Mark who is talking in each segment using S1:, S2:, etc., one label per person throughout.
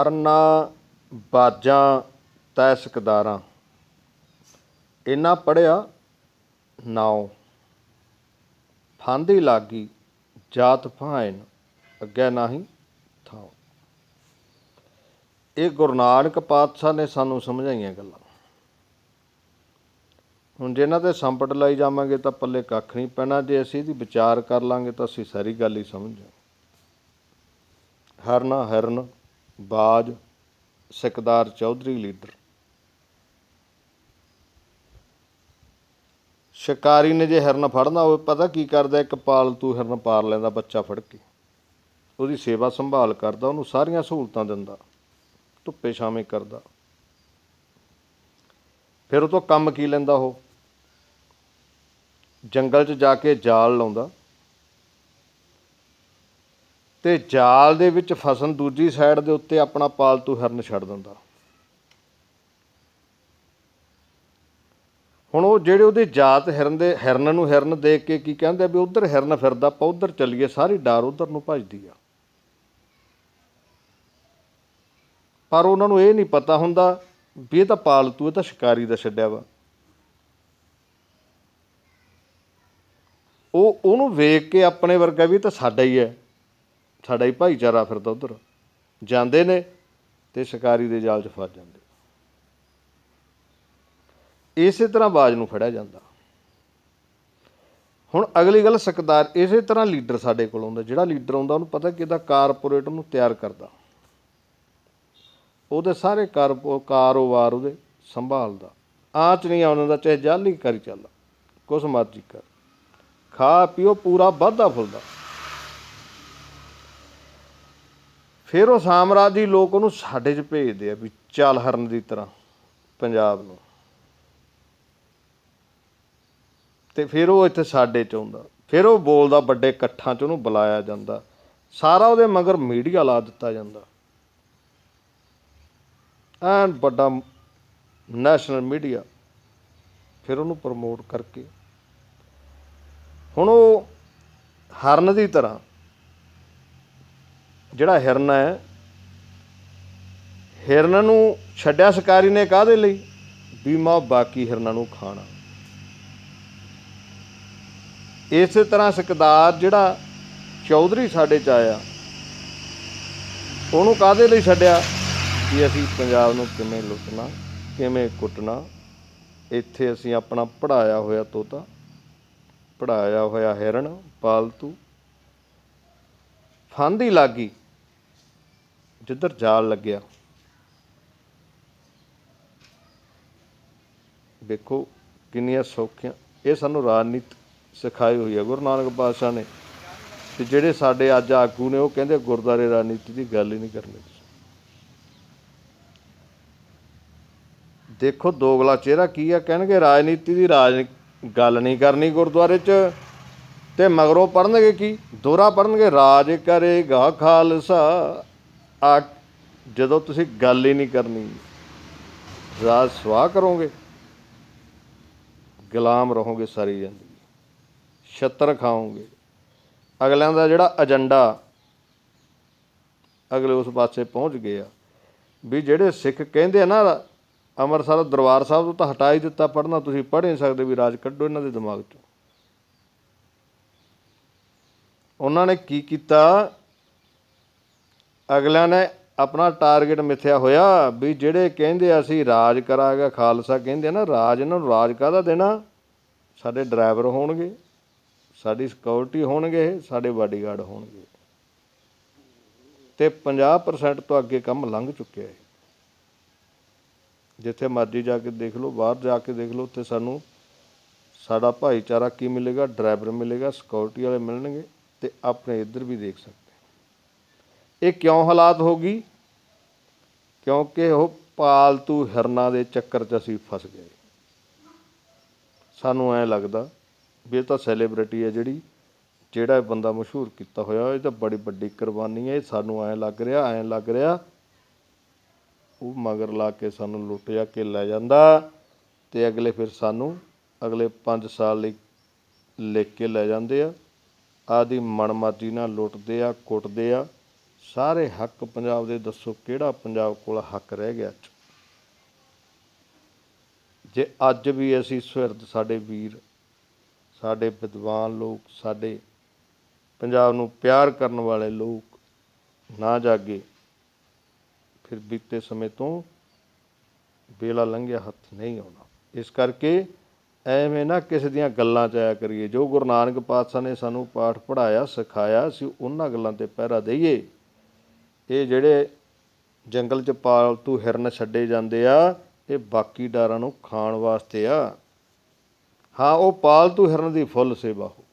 S1: ਹਰਨਾ ਬਾਜਾਂ ਤੈ ਸਕਦਾਰਾਂ ਇਨਾ ਪੜਿਆ ਨਾਉ। ਫਾਂਦੀ ਲਾਗੀ, ਜਾਤ ਭਾਇਨ, ਅੱਗੇ ਨਾਹੀ ਥਾਉ। ਇਹ ਗੁਰੂ ਨਾਨਕ ਪਾਤਸ਼ਾਹ ਨੇ ਸਾਨੂੰ ਸਮਝਾਈਆਂ ਗੱਲਾਂ। ਹੁਣ ਜੇ ਇਹਨਾਂ ਤੇ ਸੰਪਟ ਲਾਈ ਜਾਵਾਂਗੇ ਤਾਂ ਪੱਲੇ ਕੱਖ ਨਹੀਂ ਪੈਣਾ। ਜੇ ਅਸੀਂ ਇਹਦੀ ਵਿਚਾਰ ਕਰ ਲਾਂਗੇ ਤਾਂ ਅਸੀਂ ਸਾਰੀ ਗੱਲ ਹੀ ਸਮਝ ਜਾਵਾਂਗੇ। ਹਰਨਾ ਹਰਨ ਬਾਜ ਸਿਕਦਾਰ ਚੌਧਰੀ ਲੀਡਰ। ਸ਼ਿਕਾਰੀ ਨੇ ਜੇ ਹਿਰਨ ਫੜਨਾ ਹੋਵੇ, ਪਤਾ ਕੀ ਕਰਦਾ? ਇੱਕ ਪਾਲਤੂ ਹਿਰਨ ਪਾਰ ਲੈਂਦਾ, ਬੱਚਾ ਫੜ ਕੇ। ਉਹਦੀ ਸੇਵਾ ਸੰਭਾਲ ਕਰਦਾ, ਉਹਨੂੰ ਸਾਰੀਆਂ ਸਹੂਲਤਾਂ ਦਿੰਦਾ। ਧੁੱਪੇ ਛਾਵੇਂ ਕਰਦਾ। ਫਿਰ ਉਹ ਤੋਂ ਕੰਮ ਕੀ ਲੈਂਦਾ ਉਹ? ਜੰਗਲ 'ਚ ਜਾ ਕੇ ਜਾਲ ਲਾਉਂਦਾ। ਤੇ ਜਾਲ ਦੇ ਵਿੱਚ ਫਸਣ ਦੂਜੀ ਸਾਈਡ ਦੇ ਉੱਤੇ ਆਪਣਾ ਪਾਲਤੂ ਹਿਰਨ ਛੱਡ ਦਿੰਦਾ। ਹੁਣ ਉਹ ਜਿਹੜੇ ਉਹਦੇ ਜਾਤ ਹਿਰਨ ਦੇ, ਹਿਰਨ ਨੂੰ ਹਿਰਨ ਦੇਖ ਕੇ ਕੀ ਕਹਿੰਦੇ ਆ ਵੀ ਉਧਰ ਹਿਰਨ ਫਿਰਦਾ ਆਪਾਂ, ਉਧਰ ਚੱਲੀਏ, ਸਾਰੀ ਡਾਰ ਉਧਰ ਨੂੰ ਭੱਜਦੀ ਆ। ਪਰ ਉਹਨਾਂ ਨੂੰ ਇਹ ਨਹੀਂ ਪਤਾ ਹੁੰਦਾ ਵੀ ਇਹ ਤਾਂ ਪਾਲਤੂ, ਇਹ ਤਾਂ ਸ਼ਿਕਾਰੀ ਦਾ ਛੱਡਿਆ ਵਾ। ਉਹ, ਉਹਨੂੰ ਵੇਖ ਕੇ ਆਪਣੇ ਵਰਗਾ ਵੀ ਇਹ ਤਾਂ ਸਾਡਾ ਹੀ ਹੈ। ਸਾਡਾ ਹੀ ਭਾਈਚਾਰਾ ਫਿਰਦਾ ਉਧਰ। ਜਾਂਦੇ ਨੇ ਤੇ ਸ਼ਿਕਾਰੀ ਦੇ ਜਾਲ 'ਚ ਫਸ ਜਾਂਦੇ। ਇਸੇ ਤਰ੍ਹਾਂ ਬਾਜ ਨੂੰ ਫੜਿਆ ਜਾਂਦਾ। ਹੁਣ ਅਗਲੀ ਗੱਲ ਸਕਦਾਰ, ਇਸੇ ਤਰ੍ਹਾਂ ਲੀਡਰ ਸਾਡੇ ਕੋਲ ਆਉਂਦਾ। ਜਿਹੜਾ ਲੀਡਰ ਆਉਂਦਾ, ਉਹਨੂੰ ਪਤਾ ਕਿ ਕਾਰਪੋਰੇਟ ਨੂੰ ਤਿਆਰ ਕਰਦਾ। ਉਹਦੇ ਸਾਰੇ ਕਾਰਪੋ, ਕਾਰੋਬਾਰ ਉਹਦੇ ਸੰਭਾਲਦਾ। ਆਂਚ ਨਹੀਂ ਆਉਣ ਦਾ ਚਾਹੇ ਜਾਲੀ ਕਰੀ ਚੱਲਦਾ ਕੁਛ ਮਰਜ਼ੀ ਕਰ। ਖਾ ਪੀਓ ਪੂਰਾ ਵਾਧਾ ਫੁੱਲਦਾ। ਫਿਰ ਉਹ ਸਾਮਰਾਜੀ ਲੋਕ ਉਹਨੂੰ ਸਾਡੇ 'ਚ ਭੇਜਦੇ ਆ ਵੀ ਚੱਲ ਹਰਨ ਦੀ ਤਰ੍ਹਾਂ ਪੰਜਾਬ ਨੂੰ। ਤੇ ਫਿਰ ਉਹ ਇੱਥੇ ਸਾਡੇ 'ਚ ਆਉਂਦਾ। ਫਿਰ ਉਹ ਬੋਲਦਾ ਵੱਡੇ ਇਕੱਠਾਂ 'ਚ ਉਹਨੂੰ ਬੁਲਾਇਆ ਜਾਂਦਾ। ਸਾਰਾ ਉਹਦੇ ਮਗਰ ਮੀਡੀਆ ਲਾ ਦਿੱਤਾ ਜਾਂਦਾ। ਐਨ ਵੱਡਾ ਨੈਸ਼ਨਲ ਮੀਡੀਆ। ਫਿਰ ਉਹਨੂੰ ਪ੍ਰਮੋਟ ਕਰਕੇ। ਹੁਣ ਉਹ ਹਰਨ ਦੀ ਤਰ੍ਹਾਂ ਜਿਹੜਾ ਹਿਰਨ ਹੈ, ਹਿਰਨ ਨੂੰ ਛੱਡਿਆ ਸ਼ਿਕਾਰੀ ਨੇ ਕਾਹਦੇ ਲਈ? ਵੀ ਮੈਂ ਬਾਕੀ ਹਿਰਨਾਂ ਨੂੰ ਖਾਣਾ। ਇਸੇ ਤਰ੍ਹਾਂ ਸਿਕਦਾਰ ਜਿਹੜਾ ਚੌਧਰੀ ਸਾਡੇ ਚ ਆਇਆ, ਉਹਨੂੰ ਕਾਹਦੇ ਲਈ ਛੱਡਿਆ? ਕਿ ਅਸੀਂ ਪੰਜਾਬ ਨੂੰ ਕਿਵੇਂ ਲੁੱਟਣਾ, ਕਿਵੇਂ ਕੁੱਟਣਾ, ਇੱਥੇ ਅਸੀਂ ਆਪਣਾ ਪੜਾਇਆ ਹੋਇਆ ਤੋਤਾ ਪੜਾਇਆ ਹੋਇਆ ਹਿਰਨ ਪਾਲਤੂ ਫਾਂਦੀ ਲੱਗੀ ਜਿੱਧਰ ਜਾਲ ਲੱਗਿਆ। ਦੇਖੋ ਕਿੰਨੀਆਂ ਸੌਖੀਆਂ। ਇਹ ਸਾਨੂੰ ਰਾਜਨੀਤੀ ਸਿਖਾਈ ਹੋਈ ਹੈ। ਗੁਰੂ ਨਾਨਕ ਪਾਤਸ਼ਾਹ ਨੇ। ਤੇ ਜਿਹੜੇ ਸਾਡੇ ਅੱਜ ਆਗੂ ਨੇ, ਉਹ ਕਹਿੰਦੇ ਗੁਰਦਾਰੇ ਰਾਜਨੀਤੀ ਦੀ ਗੱਲ ਹੀ ਨਹੀਂ ਕਰਨੀ। ਦੇਖੋ ਦੋਗਲਾ ਚਿਹਰਾ ਕੀ ਆ। ਕਹਿਣਗੇ ਰਾਜਨੀਤੀ ਦੀ ਰਾਜ ਗੱਲ ਨਹੀਂ ਕਰਨੀ ਗੁਰਦੁਆਰੇ 'ਚ। ਤੇ ਮਗਰੋਂ ਪੜਨਗੇ ਕੀ? ਦੋਹਰਾ ਪੜਨਗੇ ਰਾਜ ਕਰੇਗਾ ਖਾਲਸਾ। ਆ, ਜਦੋਂ ਤੁਸੀਂ ਗੱਲ ਹੀ ਨਹੀਂ ਕਰਨੀ, ਰਾਜ ਸਵਾਹ ਕਰੋਗੇ। ਗੁਲਾਮ ਰਹੋਗੇ ਸਾਰੀ ਜ਼ਿੰਦਗੀ। ਛੱਤਰ ਖਾਓਗੇ। ਅਗਲਿਆਂ ਦਾ ਜਿਹੜਾ ਏਜੰਡਾ, ਅਗਲੇ ਉਸ ਪਾਸੇ ਪਹੁੰਚ ਗਏ ਆ। ਵੀ ਜਿਹੜੇ ਸਿੱਖ ਕਹਿੰਦੇ ਆ ਨਾ, ਅੰਮ੍ਰਿਤਸਰ ਦਰਬਾਰ ਸਾਹਿਬ ਤੋਂ ਤਾਂ ਹਟਾ ਹੀ ਦਿੱਤਾ ਪੜਨਾ ਤੁਸੀਂ ਪੜ੍ਹ ਨਹੀਂ ਸਕਦੇ ਵੀ ਰਾਜ ਕੱਢੋ ਇਹਨਾਂ ਦੇ ਦਿਮਾਗ ਚੋਂ। ਉਹਨਾਂ ਨੇ ਕੀ ਕੀਤਾ? ਅਗਲਿਆਂ ਨੇ ਆਪਣਾ ਟਾਰਗੇਟ ਮਿੱਥਿਆ ਹੋਇਆ ਵੀ ਜਿਹੜੇ ਕਹਿੰਦੇ ਅਸੀਂ ਰਾਜ ਕਰਾਂਗਾ, ਖਾਲਸਾ ਕਹਿੰਦੇ ਆ ਨਾ, ਰਾਜ ਇਹਨਾਂ ਨੂੰ ਰਾਜ ਕਾਹਦਾ ਦੇਣਾ? ਸਾਡੇ ਡਰਾਈਵਰ ਹੋਣਗੇ, ਸਾਡੀ ਸਿਕਿਉਰਿਟੀ ਹੋਣਗੇ, ਸਾਡੇ ਬਾਡੀਗਾਰਡ ਹੋਣਗੇ। ਤੇ 50% ਤੋਂ ਅੱਗੇ ਕੰਮ ਲੰਘ ਚੁੱਕਿਆ ਹੈ। ਜਿੱਥੇ ਮਰਜ਼ੀ ਜਾ ਕੇ ਦੇਖ ਲਓ, ਬਾਹਰ ਜਾ ਕੇ ਦੇਖ ਲਓ, ਉੱਥੇ ਸਾਨੂੰ ਸਾਡਾ ਭਾਈਚਾਰਾ ਕੀ ਮਿਲੇਗਾ? ਡਰਾਈਵਰ ਮਿਲੇਗਾ ਸਿਕਿਉਰਿਟੀ ਵਾਲੇ ਮਿਲਣਗੇ। ਤੇ ਆਪਣੇ ਇੱਧਰ ਵੀ ਦੇਖ ਸਕਦੇ ਇਹ ਕਿਉਂ ਹਾਲਾਤ ਹੋ ਗਈ? ਕਿਉਂਕਿ ਉਹ ਪਾਲਤੂ ਹਿਰਨਾਂ ਦੇ ਚੱਕਰ 'ਚ ਅਸੀਂ ਫਸ ਗਏ। ਸਾਨੂੰ ਐ ਲੱਗਦਾ ਵੀ ਇਹ ਤਾਂ ਸੈਲੀਬ੍ਰਿਟੀ ਹੈ ਜਿਹੜੀ, ਜਿਹੜਾ ਬੰਦਾ ਮਸ਼ਹੂਰ ਕੀਤਾ ਹੋਇਆ, ਇਹ ਤਾਂ ਬੜੀ ਵੱਡੀ ਕੁਰਬਾਨੀ ਹੈ, ਇਹ ਸਾਨੂੰ ਐ ਲੱਗ ਰਿਹਾ, ਐ ਲੱਗ ਰਿਹਾ। ਉਹ ਮਗਰ ਲਾ ਕੇ ਸਾਨੂੰ ਲੁੱਟ ਜਾ ਕੇ ਲੈ ਜਾਂਦਾ ਤੇ ਅਗਲੇ ਫਿਰ ਸਾਨੂੰ ਅਗਲੇ 5 ਸਾਲ ਲਈ ਲਿਖ ਕੇ ਲੈ ਜਾਂਦੇ ਆ। ਆਦੀ ਮਨਮਰਜ਼ੀ ਨਾਲ ਲੁੱਟਦੇ ਆ, ਕੁੱਟਦੇ ਆ। ਸਾਰੇ ਹੱਕ ਪੰਜਾਬ ਦੇ ਦੱਸੋ ਕਿਹੜਾ ਪੰਜਾਬ ਕੋਲ ਹੱਕ ਰਹਿ ਗਿਆ ਅੱਜ? ਜੇ ਅੱਜ ਵੀ ਅਸੀਂ ਸੁਹਿਰਦ ਸਾਡੇ ਵੀਰ, ਸਾਡੇ ਵਿਦਵਾਨ ਲੋਕ, ਸਾਡੇ ਪੰਜਾਬ ਨੂੰ ਪਿਆਰ ਕਰਨ ਵਾਲੇ ਲੋਕ ਨਾ ਜਾਗੇ, ਫਿਰ ਬੀਤੇ ਸਮੇਂ ਤੋਂ ਵੇਲਾ ਲੰਘਿਆ ਹੱਥ ਨਹੀਂ ਆਉਣਾ। ਇਸ ਕਰਕੇ ਐਵੇਂ ਨਾ ਕਿਸੇ ਦੀਆਂ ਗੱਲਾਂ 'ਚ ਆਇਆ ਕਰੀਏ। ਜੋ ਗੁਰੂ ਨਾਨਕ ਪਾਤਸ਼ਾਹ ਨੇ ਸਾਨੂੰ ਪਾਠ ਪੜਾਇਆ ਸਿਖਾਇਆ, ਅਸੀਂ ਉਹਨਾਂ ਗੱਲਾਂ ਤੇ ਪਹਿਰਾ ਦਈਏ। ਇਹ ਜਿਹੜੇ ਜੰਗਲ 'ਚ ਪਾਲਤੂ ਹਿਰਨ ਛੱਡੇ ਜਾਂਦੇ ਆ, ਇਹ ਬਾਕੀ ਡਾਰਾਂ ਨੂੰ ਖਾਣ ਵਾਸਤੇ ਆ। ਹਾਂ, ਉਹ ਪਾਲਤੂ ਹਿਰਨ ਦੀ ਫੁੱਲ ਸੇਵਾ ਹੋ।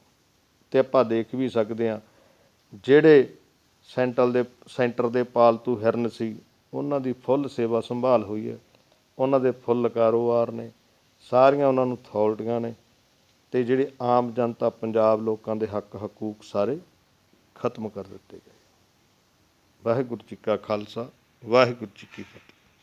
S1: ਤੇ ਆਪਾਂ ਦੇਖ ਵੀ ਸਕਦੇ ਆ ਜਿਹੜੇ ਸੈਂਟਰ ਦੇ ਸੈਂਟਰ ਦੇ ਪਾਲਤੂ ਹਿਰਨ ਸੀ, ਉਹਨਾਂ ਦੀ ਫੁੱਲ ਸੇਵਾ ਸੰਭਾਲ ਹੋਈ ਹੈ। ਉਹਨਾਂ ਦੇ ਫੁੱਲ ਕਾਰੋਬਾਰ ਨੇ। ਸਾਰੀਆਂ ਉਹਨਾਂ ਨੂੰ ਅਥਾਰਟੀਆਂ ਨੇ ਤੇ ਜਿਹੜੇ ਆਮ ਜਨਤਾ ਪੰਜਾਬ ਲੋਕਾਂ ਦੇ ਹੱਕ ਹਕੂਕ ਸਾਰੇ ਖਤਮ ਕਰ ਦਿੱਤੇ ਗਏ। ਵਾਹਿਗੁਰੂ ਜੀ ਕਾ ਖਾਲਸਾ, ਵਾਹਿਗੁਰੂ ਜੀ ਕੀ ਫਤਿਹ।